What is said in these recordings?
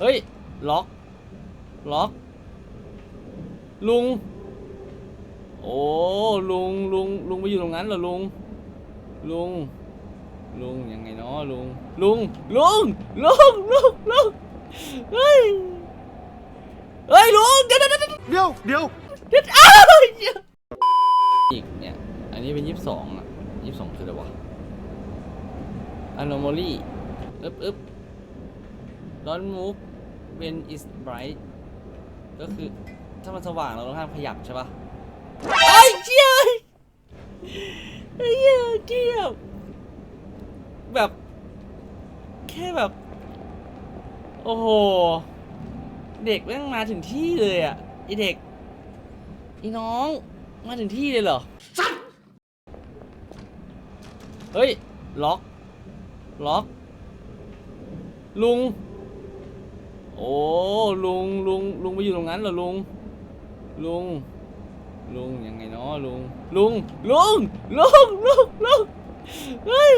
เฮ้ย ล็อก ล็อก ลุง โอ้ ลุง ลุง ลุงไปอยู่ตรงนั้นเหรอลุง ลุง ลุง ยังไงเนาะลุง ลุง ลุง ลุง ลุง ลุง เฮ้ย เฮ้ย ลุง เดี๋ยวเดี๋ยวเดี๋ยวเดี๋ยวเดี๋ยวเดี๋ยวอ้าวเหี้ยอีกเนี่ย อันนี้เป็นยี่สิบสองอะยี่สิบสองคืออะไรวะ anomaly อึ๊บอึ๊บ don't move when it's bright ก็คือถ้ามันสว่างเราต้องห้ามขยับใช่ปะไอ้เจี๊ยบไอ้เหี้ยเจี๊ยบแบบ แค่แบบ โอ้โห เด็กแม่งมาถึงที่เลยอะไอเด็กไอน้องมาถึงที่เลยเหรอ เฮ้ย ล็อก ล็อก ลุง โอ้ลุงลุงลุงไปอยู่ตรงนั้นเหรอลุง ลุง ลุงยังไงเนาะลุง ลุงลุงลุงลุงลุงเฮ้ย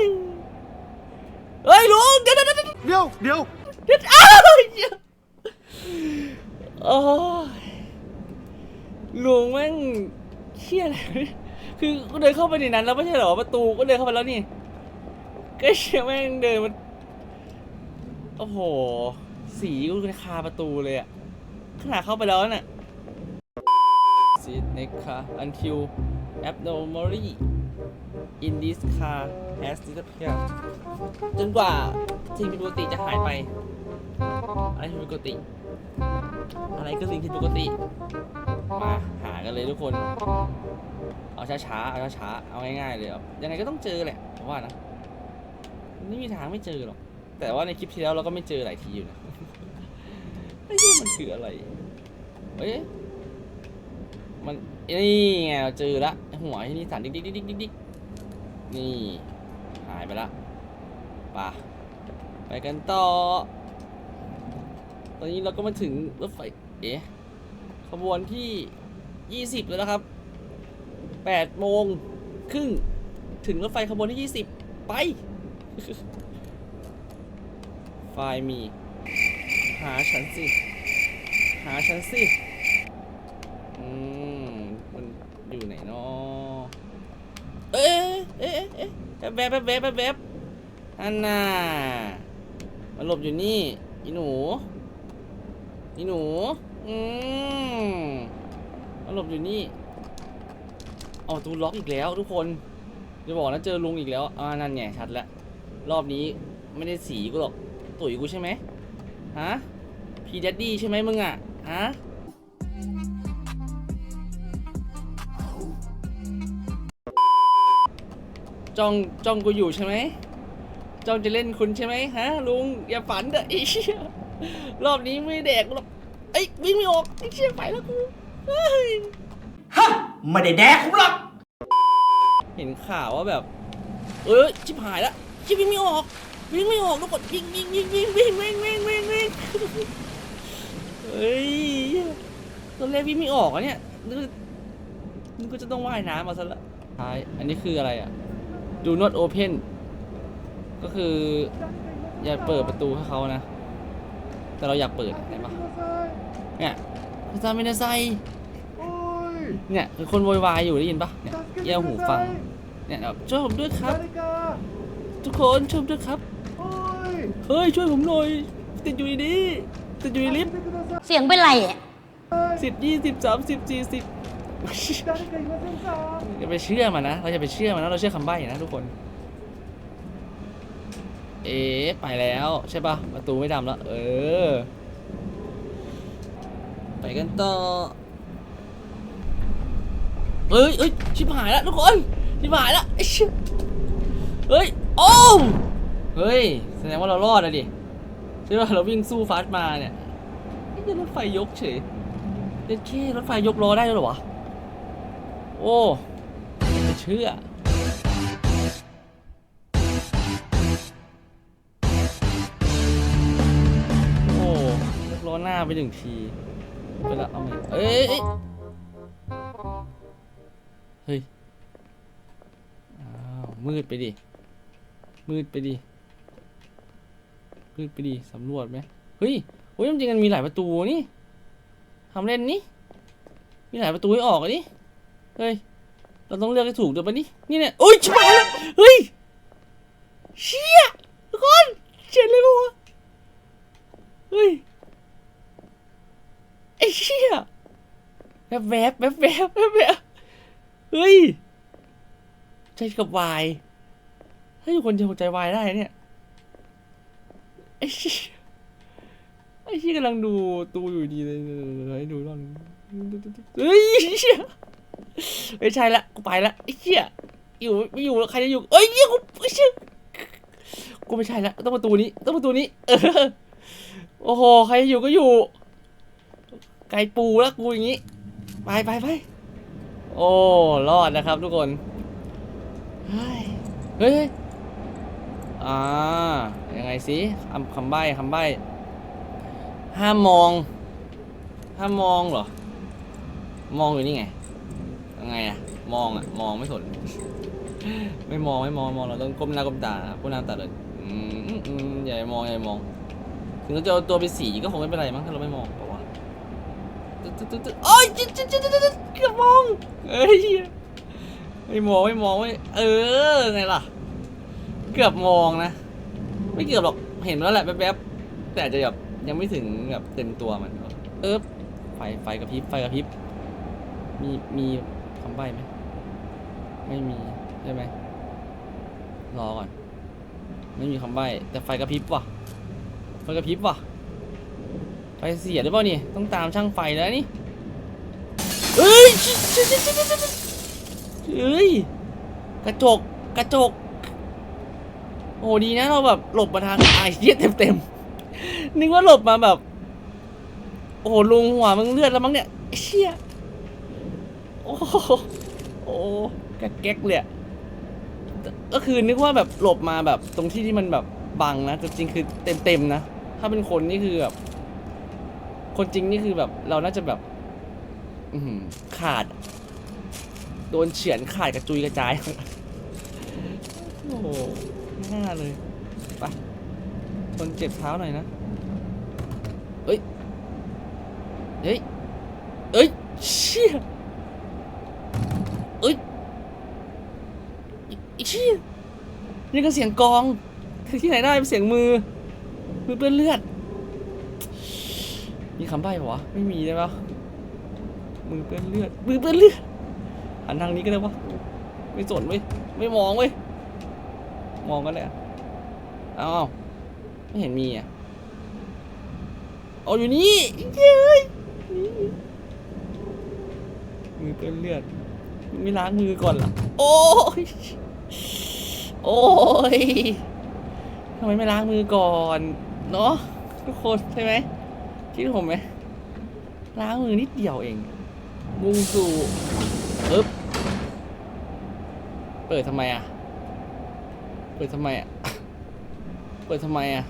เฮ้ยลุงเดี๋ยวเดี๋ยวเดี๋ยวเดี๋ยวเดี๋ยวเดี๋ยวอ้าวเหี้ยโอ้ยลุงแม่งเชี่ยอะไรวะเนี่ยคือกูเดินเข้าไปในนั้นแล้วไม่ใช่เหรอประตูก็เดินเข้าไปแล้วนี่ก็เชี่ยแม่งเดินมันโอ้โห สีกูคาประตูเลยอะขนาดเข้าไปแล้วน่ะ Sit next car until abnormally in this car has disappeared จนกว่าสิ่งผิดปกติจะหายไป อะไรผิดปกติ อะไรคือสิ่งผิดปกติ มาหากันเลยทุกคน เอาช้าๆ เอาช้าๆ เอาง่ายๆเลยยังไงก็ต้องเจอแหละผมว่านะ ไม่มีทางไม่เจอหรอก แต่ว่าในคลิปที่แล้วเราก็ไม่เจอหลายทีอยู่นะ ไม่ใช่มันคืออะไรเอ้ยมันนี่ไงเราเจอละหัวที่นี่สั่นดิ๊กดิ๊กดิ๊กดิ๊กดิ๊กนี่หายไปละไป่ะไปกันต่อ ตอนนี้เราก็มาถึงรถไฟเอ๊ะขบวนที่ 20 แล้วนะครับ8โมงครึ่งถึงรถไฟขบวนที่ 20 ไปไฟมีาฉันสิ หาฉันสิ อืม มันอยู่ไหนเนาะเอ๊ะเอ๊ะเอ๊ะแวบแวบแวบแวบแบบอันน่ะมันหลบอยู่นี่ อีหนู อีหนู อืมมันหลบอยู่นี่อาประตูล็อกอีกแล้วทุกคนจะบอกนะเจอลุงอีกแล้ว อ่า นั่นไงชัดแล้ว รอบนี้ไม่ได้สีกูหรอก ตุ๋ยกูใช่ไหมฮะ พีเดดดี้ใช่ไหมมึงอะ ฮะ จ้องจ้องกูอยู่ใช่ไหม จ้องจะเล่นคุณใช่ไหมฮะ ลุง อย่าฝันเด้อไอ้เชี่ยรอบนี้ไม่แดกกูหรอกไอ้ยวิ่งไม่ออกไอ้เชี่ยไปแล้วกูเฮ้ยฮะไม่ได้แดกผมหรอกเห็นข่าวว่าแบบ เออชิบหายแล้วชิบวิ่งไม่ออกวิ่งไม่ออกทุกคนวิ่งวิ่งวิ่งวิ่งวิ่งวิ่งวิ่งวิ่งวิ่ง เฮ้ยตอนแรกวิ่งไม่ออกอะเนี่ยนึกนึกว่าจะต้องว่ายน้ำมาซะละท้ายอันนี้คืออะไรอะ do not open ก็คือ อย่าเปิดประตูให้เขานะ แต่เราอยากเปิดเห็นปะเนี่ยซามินาไซโอ้ยเนี่ยคือคนโวยวายอยู่ได้ยินปะเนี่ยแย่หูฟัง เนี่ยแบบช่วยผมด้วยครับนาฬิกาทุกคนช่วยผมด้วยครับโอ้ยเฮ้ยช่วยผมหน่อยติดอยู่ในนี้ติดอยู่ในลิฟต์ เสียงเป็นไรอะสิบยี่สิบสามสิบสี่สิบอย่าไปเชื่อมันนะ เราอย่าไปเชื่อมันนะ เราเชื่อคำใบ้นะทุกคน เอ๊ะไปแล้วใช่ปะประตูไม่ดำแล้ว เออ ไปกันต่อ เอ้ยเอ้ยชิบหายแล้วทุกคน ชิบหายแล้วเฮ้ย โอ้ เฮ้ย แสดงว่าเรารอดแะดิ ใช่ป่ะเราวิ่งสู้ฟาสมาเนี่ย นี่รถไฟยกเฉยเด็ดแค่รถไฟยกล้อได้ด้วยเหรอวะ โอ้ไม่เชื่อโอ้ยกล้อหน้าไปหนึ่งทีไปล้วเอาใหม่เอ้ยเฮ้ย อ้าว มืดไปดิ มืดไปดิ มืดไปดิ สำรวจไหมเฮ้ย อ้ยจริงๆมันมีหลายประตูนี่ทำเล่นนี่มีหลายประตูให้ออกอะนี่เฮ้ยเราต้องเลือกให้ถูกเดี๋ยวปะนี่นี่เนี่ยโอ้ยชิบหายแล้วเฮ้ยเชี่ยทุกคนเฉียดเลยปะวะเฮ้ยไอ้เชี่ยแวบแวบแวบแวบแวบแวบเฮ้ยใจกับวายถ้าอยู่คนเดียวใจวายได้เนี่ยไอ้เชี่ย ไอ้ที่ กำลังดูตูอยู่ดีเลยให้ดูรอบนึงเฮ้ยเชี่ยไม่ใช่ละกูไปละไอ้เชี่ยอยู่ไม่อยู่ใครจะอยู่เอ้ยเหี้ยกูไอ้เชี่ยกูไม่ใช่ละต้องประตูนี้ต้องประตูนี้เออโอ้โหใครจะอยู่ก็อยู่ ไก่ปูแล้วกูอย่างงี้ไปไปไปโอ้รอดนะครับทุกคนเฮ้ยเฮ้ยอ่ายังไงสิคำคำใบ้คำใบ้ ห้ามมอง ห้ามมองเหรอ มองอยู่นี่ไงยังไงอะมองอะมองไม่สน ไม่มองไม่มองมองเราต้องก้มหน้าก้มตาก้มหน้าตาเลยอืมอืมอย่ามองอย่ามอง ถึงเราจะเอาตัวไปสีก็คงไม่เป็นไรมั้งถ้าเราไม่มองปะวะตึ๊ดตึ๊ดตึ๊ดตึ๊ดโอ้ยจิ๊ดจิ๊ดจิ๊ดจิ๊ดเกือบมองเอ้ยไม่มองไม่มองไม่เออไงล่ะ เกือบมองนะ ไม่เกือบหรอกเห็นแล้วแหละแป๊บๆแต่อาจจะแบบ ยังไม่ถึงแบบเต็มตัวมันเออไฟไฟกระพริบไฟกระพริบมีมีคำใบ้ไหมไม่มีใช่ไหมรอก่อน ไม่มีคำใบ้แต่ไฟกระพริบว่ะไฟกระพริบว่ะไฟเสียหรือเปล่านี่ต้องตามช่างไฟแล้วนี่เอ้ยเอ้ยกระจกกระจก โอ้ดีนะเราแบบหลบมาทางไอ้เหี้ยเต็มเต็มๆ นึกว่าหลบมาแบบ โอ้โหลุงหัวมึงเลือดแล้วมั้งเนี่ยเชี่ยโอ้โหโอ้แก๊กเลยอะก็คือนึกว่าแบบหลบมาแบบ ตรงที่ที่มันแบบบังนะแต่จริงคือเต็มเต็มๆนะถ้าเป็นคนนี่คือแบบ คนจริงนี่คือแบบ เราน่าจะแบบ อือหือขาด โดนเฉือนขาดกระจุยกระจาย โอ้โหไม่น่าเลยไปทนเจ็บเท้าหน่อยนะ เฮ้ย เฮ้ย เอ้ย เชี่ยเอ้ยอีอีเชี่ยนี่ก็เสียงกอง ที่ไหนได้เป็นเสียงมือ มือเปื้อนเลือด มีคำใบ้ปะวะ ไม่มีได้ปะมือเปื้อนเลือด มือเปื้อนเลือดหันทางนี้ก็ได้ปะไม่สนเว้ย ไม่มองเว้ย มองกันเลยอะเอ้าไม่เห็นมีอะเอาอยู่นี่เย้ยมือ เปื้อนเลือดไม่ล้างมือก่อนล่ะ โอ้ยโอ้ยทำไมไม่ล้างมือก่อนเนาะทุกคนใช่ไหมคิดผมไหมล้างมือนิดเดียวเองมุ่งสู่ปึ๊บเปิดทำไมอะ เปิดทำไมอะ เปิดทำไมอะ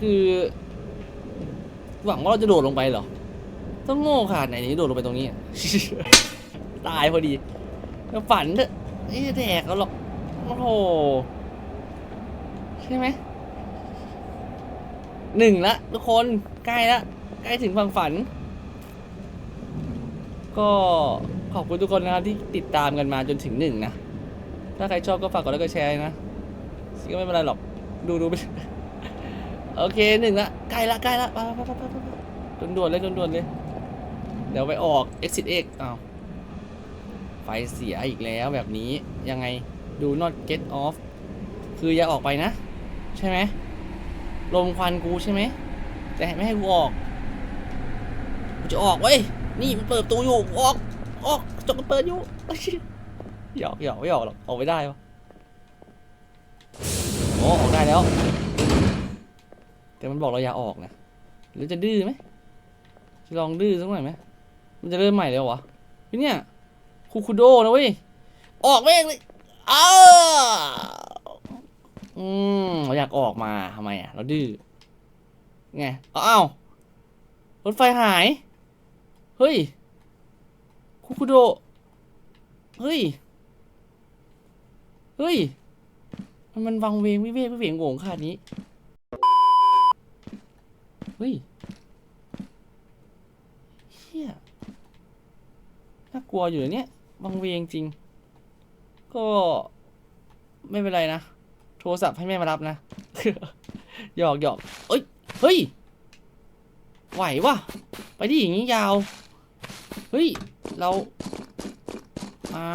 คือ หวังว่าเราจะโดดลงไปเหรอ ต้องโง่ขนาดไหนนี่โดดลงไปตรงนี้ ตายพอดีแล้วฝันเถอะไม่แดกเอาหรอกโอ้โหใช่ไหมหนึ่งละทุกคนใกล้ละใกล้ถึงฝั่งฝัน ก็ขอบคุณทุกคนนะครับที่ติดตามกันมาจนถึงหนึ่งนะ ถ้าใครชอบก็ฝากกดไลค์กดแชร์นะสิก็ไม่เป็นไรหรอกดูดูไปโอเคหนึ่งละใกล้ละใกล้ละไปไปไปไปไปไปด่วนๆเลยด่วนๆเลย เดี๋ยวไปออก exit x อ้าวไฟเสียอีกแล้วแบบนี้ยังไงดู not get off คืออย่าออกไปนะ ใช่ไหมลมควันกูใช่ไหมแต่ไม่ให้กูออกกูจะออกเว้ยนี่มันเปิดตูอยู่ออกออกจกมันเปิดอยู่หยอกหยอกไม่หยอกหรอกออกไม่ได้ปะโอ้ออกได้แล้ว แต่มันบอกเราอย่าออกนะหรือจะดื้อไหมลองดื้อสักหน่อยไหม มันจะเริ่มใหม่แล้ววะเฮ้ยเนี่ยคูคูโดนะเว้ย ออกแม่งเลยอ้าอืมเราอยากออกมาทำไมอะ เราดื้อ ไง อ้าว รถไฟหาย เฮ้ยคูคูโด เฮ้ย เฮ้ย มันมันวังเวงวิเวกวิเวงโหงขนาดนี้ เฮ้ยเฮียน่ากลัวอยู่เนี่ยบังเวงจริง ก็ไม่เป็นไรนะ โทรศัพท์ให้แม่มารับนะ หยอกหยอกเอ้ย เฮ้ย ไหววะไปที่อย่างนี้ยาว เฮ้ย เราอ่า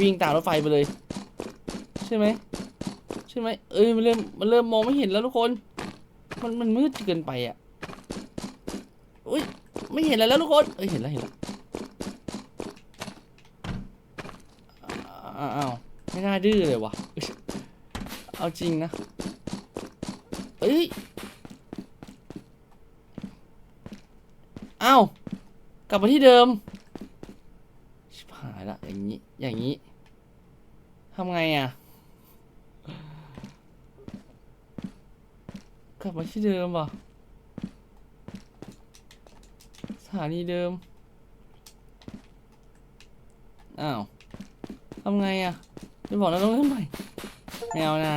วิ่งตามรถไฟไปเลย ใช่ไหมใช่ไหมเอ้ย มันเริ่ม มันเริ่มมองไม่เห็นแล้วทุกคน มัน มันมืดเกินไปอะอุ้ย ไม่เห็นอะไรแล้วทุกคน เอ้ย เห็นแล้ว เห็นแล้ว อ้าวไม่น่าดื้อเลยวะเอ้ยเอาจริงนะ เอ้ยอ้าวกลับมาที่เดิม ชิบหายละ อย่างนี้ อย่างนี้ทำไงอะ กลับมาที่เดิมว่ะสถานีเดิม อ้าว ทำไงอะจะบอกแล้วต้องเริ่มใหม่ไม่เอาน่ะ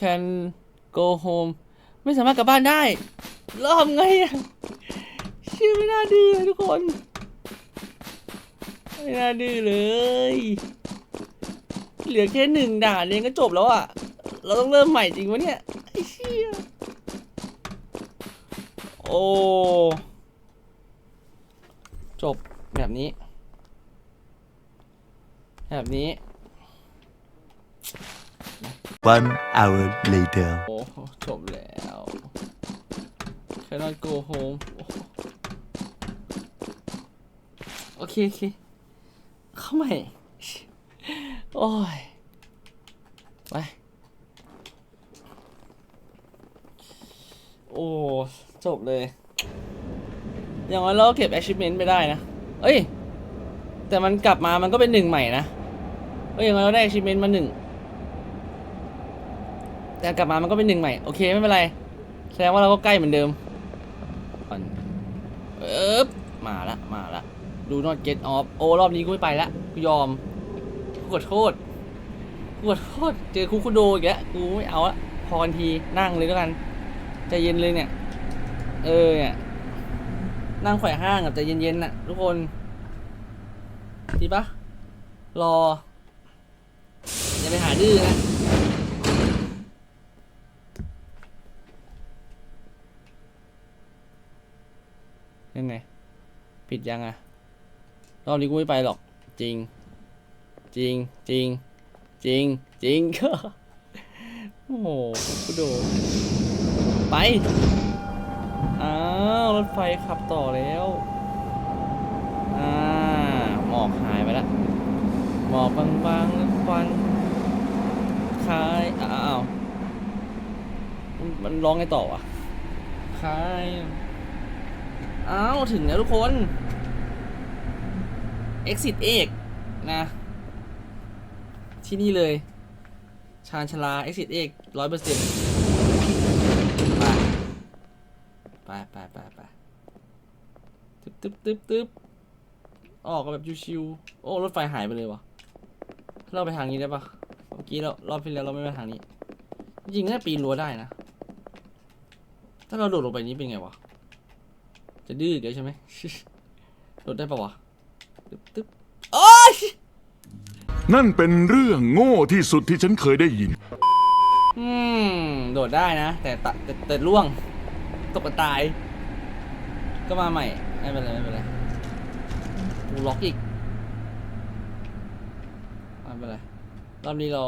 can go home ไม่สามารถกลับบ้านได้แล้วทำไงอะชื่อไม่น่าดื้อทุกคน ไม่น่าดื้อเลย เหลือแค่หนึ่งด่านเองก็จบแล้วอะ เราต้องเริ่มใหม่จริงวะเนี่ยไอ้เชี่ยโอ้ จบแบบนี้ แบบนี้ One hour later. โอ้จบแล้ว cannot go home โอ้โอเคโอเคเข้าใหม่ โอ้ย ไป โอ้ จบเลย อย่างน้อยเราก็เก็บ achievement ไปได้นะ เอ้ย แต่มันกลับมามันก็เป็นหนึ่งใหม่นะ เอ้ยอย่างน้อยเราได้ achievement มาหนึ่งแต่กลับมามันก็เป็นหนึ่งใหม่ โอเค ไม่เป็นไร แสดงว่าเราก็ใกล้เหมือนเดิมก่อนเอ๊บมาละ มาละ ดู not get off โอ้ รอบนี้กูไม่ไปละ กูยอม กูขอโทษ กูขอโทษ เจอคุกคุโดอีกแล้ว กูไม่เอาละ พอกันที นั่งเลยแล้วกัน ใจเย็นเลยเนี่ย เออเนี่ยนั่งไขว่ห้างกับใจเย็นๆน่ะ ทุกคน ดีปะรอ อย่าไปหาดื้อนะยังไง ผิดยังอะรอบนี้กูไม่ไปหรอก จริง จริง จริง จริง จริงโอ้โหกูโดนไป อ้าว รถไฟขับต่อแล้ว อ่า หมอกหายไปแล้วหมอกบางๆแล้วควัน คล้ายอ้าวมันมันร้องไงต่อวะคล้ายอ้าวถึงแล้วทุกคน exit เอกนะ ที่นี่เลย ชาญชาลา exit เอกร้อยเปอร์เซ็นต์ไปไปไปไปไปตึ๊บตึ๊บตึ๊บตึ๊บออกกันแบบชิวๆโอ้ รถไฟหายไปเลยวะเราไปทางนี้ได้ปะ เมื่อกี้เรารอบที่แล้วเราไม่ไปทางนี้ จริงๆน่าปีนรั้วได้นะ ถ้าเราโดดลงไปนี้เป็นไงวะ จะดื้อเดี๋ยวใช่ไหมโดดได้ปะวะ ตึ๊บตึ๊บโอ๊ยนั่นเป็นเรื่องโง่ที่สุดที่ฉันเคยได้ยิน อืม โดดได้นะ แต่ตะแต่แต่ล่วง ตกกระตาย ก็มาใหม่ ไม่เป็นไรไม่เป็นไรกูล็อกอีกไม่เป็นไร รอบนี้เรา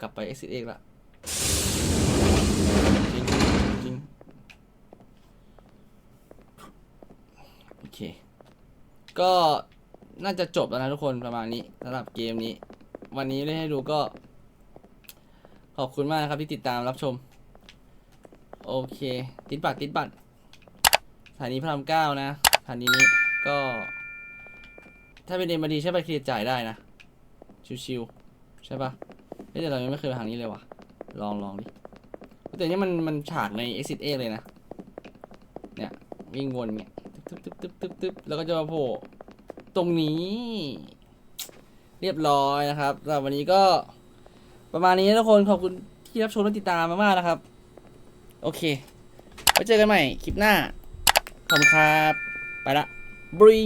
กลับไป exit เอกละจริงจริงโอเค ก็น่าจะจบแล้วนะทุกคนประมาณนี้สำหรับเกมนี้ วันนี้ได้ให้ดูก็ ขอบคุณมากนะครับที่ติดตามรับชม โอเค ติดบัตรติดบัตรสถานีพระรามเก้านะสถานีนี้ก็ ถ้าเป็นเอ็มดีใช้บัตรเครดิตจ่ายได้นะ ชิวๆ ใช่ปะเฮ้ยแต่เรายังไม่เคยไปทางนี้เลยว่ะ ลองลองดิแต่นี่มันมันฉากใน Exit A เลยนะ เนี่ย วิ่งวนเนี่ยตึ๊บตึ๊บตึ๊บตึ๊บตึ๊บแล้วก็จะมาโผล่ตรงนี้ เรียบร้อยนะครับสำหรับวันนี้ก็ประมาณนี้นะทุกคนขอบคุณที่รับชมและติดตามมากๆนะครับ โอเคไว้เจอกันใหม่คลิปหน้าขอบคุณครับ ไปละบรี